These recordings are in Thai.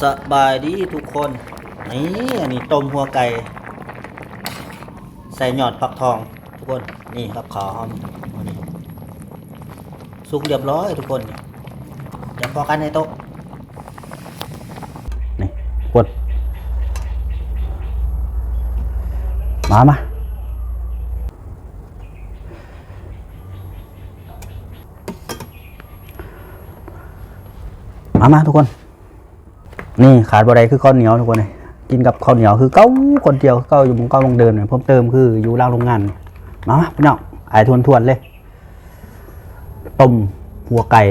สบายดีทุกคนนี่อันนี้ต้มหัวไก่ ใส่หยอดปักทอง ทุกคนนี่ครับขอหอมอันนี้สุกเรียบร้อยทุกคนเดี๋ยวพอกันในโต๊ะนี่กดมามามามาทุกคน นี่ขาดบ่ได้คือข้าวเหนียวทุกคนเลยกินกับข้าวเหนียวคือเก้าคนเดียวเก้าอยู่บนเก้าลงเดินเนี่ยเพิ่มเติมคืออยู่ล่างโรงงานมาพี่น้องไอ้ทวนทวนๆเลยต้มหัวไก่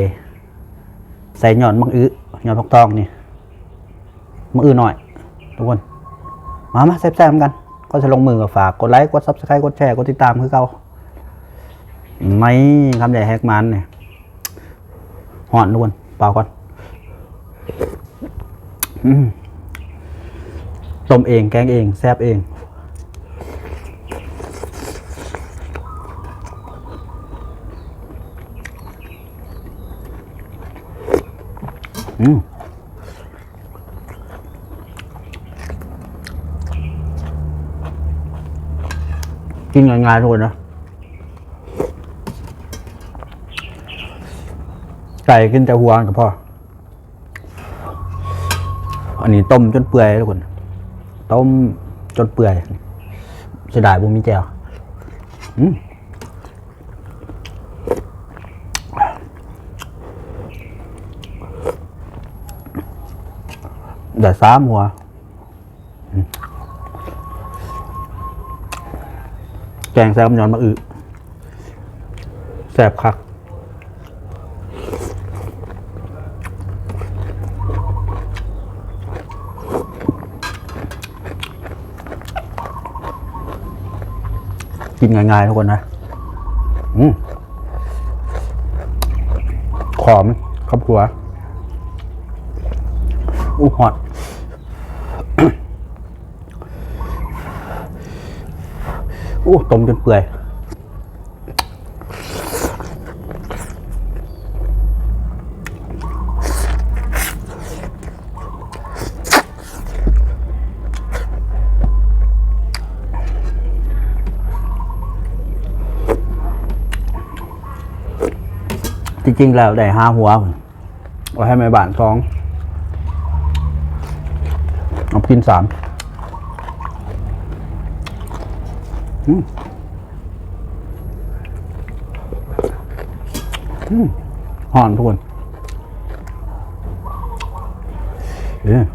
ใส่หย่อนมังอื้อหย่อนผักทองนี่มังอื้อหน่อย ทุกคน มามาแซ่บๆกัน ก็จะลงมือกับฝากกดไลค์กดซับสไครต์กดแชร์กดติดตามคือเก่าไม่คำใหญ่แฮกมันเนี่ยหอนทุกคนเปล่าก่อน ต้มเองแกงเองแซบเอง อืมกินง่ายๆทุกคนนะไก่กินแต่หัวกับพ่อ อันนี้ต้มจนเปื่อยทุกคน ต้มจนเปื่อยเสียดายบุมีแจวอืมได้สามหัวแกงแซ่บยอนมะอึแซ่บคัก กินง่ายๆทุกคนนะอืมหอมครอบครัวอู้หอดอู้ต้มจนเปื่อย จริงๆแล้วได้ห้าหัวเอาให้แม่บ้านสองเอากินสามอืมอืมหอนทุกคนเอ้ยอู้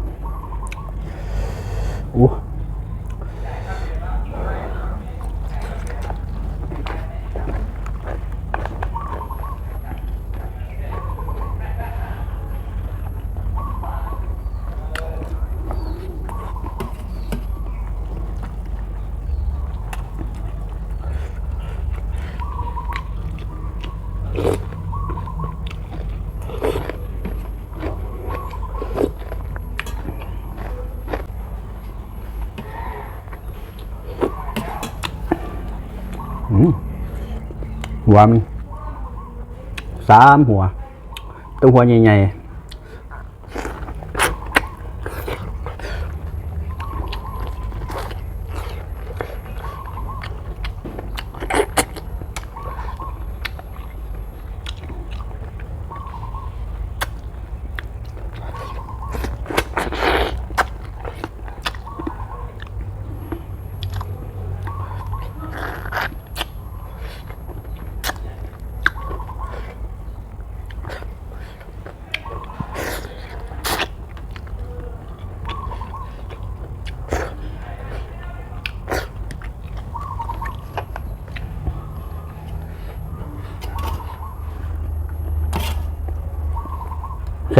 หัวมันสามหัวตัวหัวใหญ่ๆ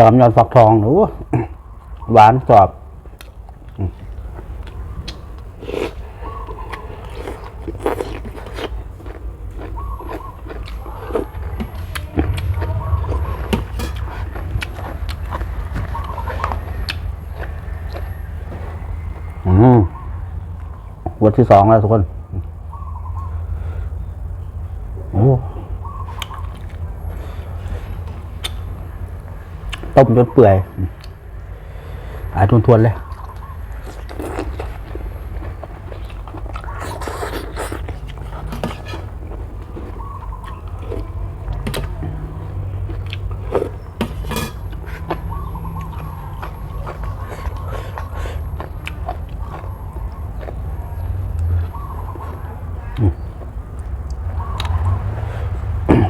แซมยอนฟักทองหนูหวานกรอบอืมวัดที่สองแล้วทุกคน โอ้ ต้มจนเปื่อยายทวนๆเลย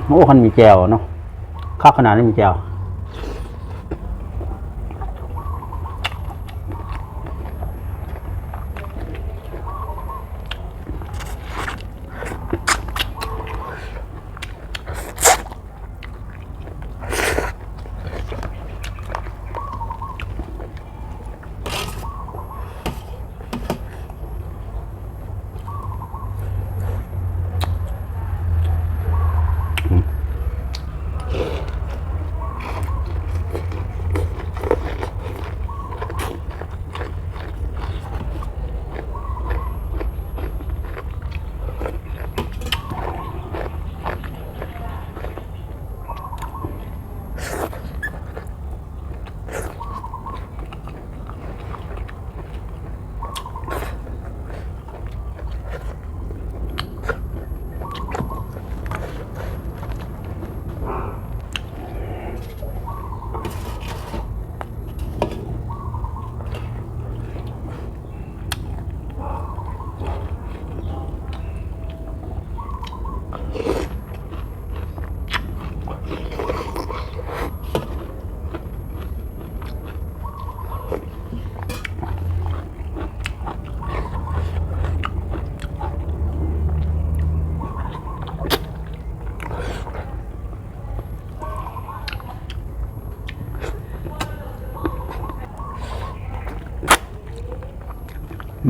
โอ้คันมีแจวเนาะข้าวขนาดนี้มีแจว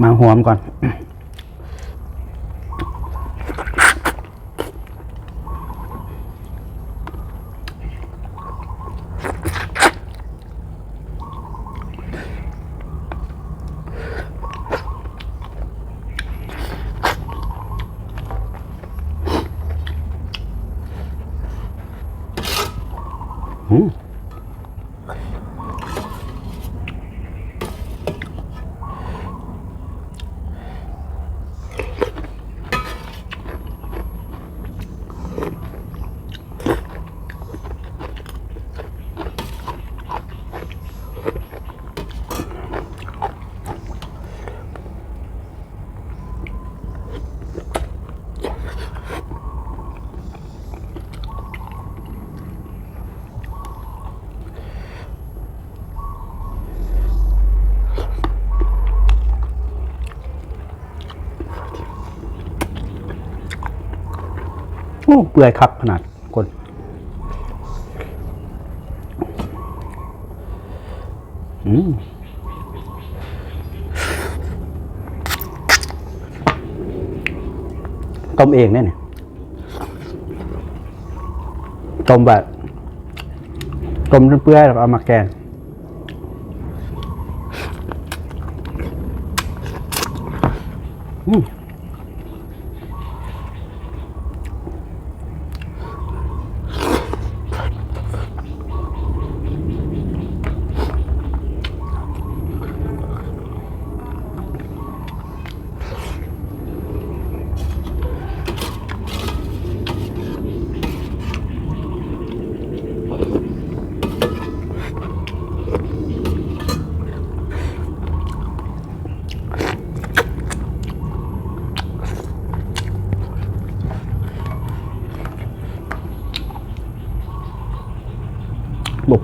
มาหวมก่อนอื เปื่อยคักขนาดคนอืมต้มเองเนี่ยนี่ต้มแบบต้มจนเปื่อยแล้วเอามาแกงอืม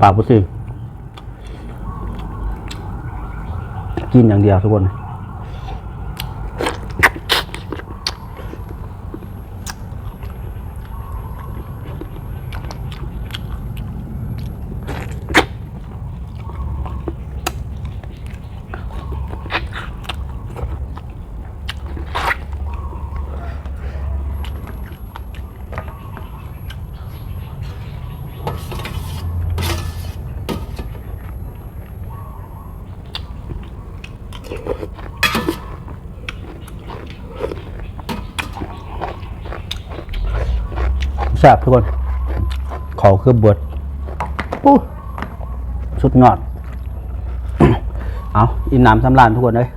ปากบุซื้อกินอย่างเดียวทุกคน แซ่บทุกคนขอคือบวชปุ๊สุดยอด เอาอินน้ำสำรานทุกคนเลย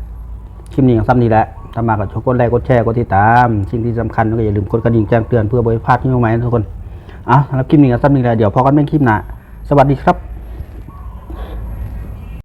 คลิปนี้อย่างซ้ำนี้แหละถ้ามากับชกกดไลค์กดแชร์กดติดตาม สิ่งที่สำคัญก็อย่าลืมกดกระดิ่งแจ้งเตือนเพื่อบริพลาดที่ใหม่ๆนะทุกคน เอาสำหรับคลิปนี้ก็ซ้ำนี้แหละเดี๋ยวพอกันไม่คลิปหน้าสวัสดีครับ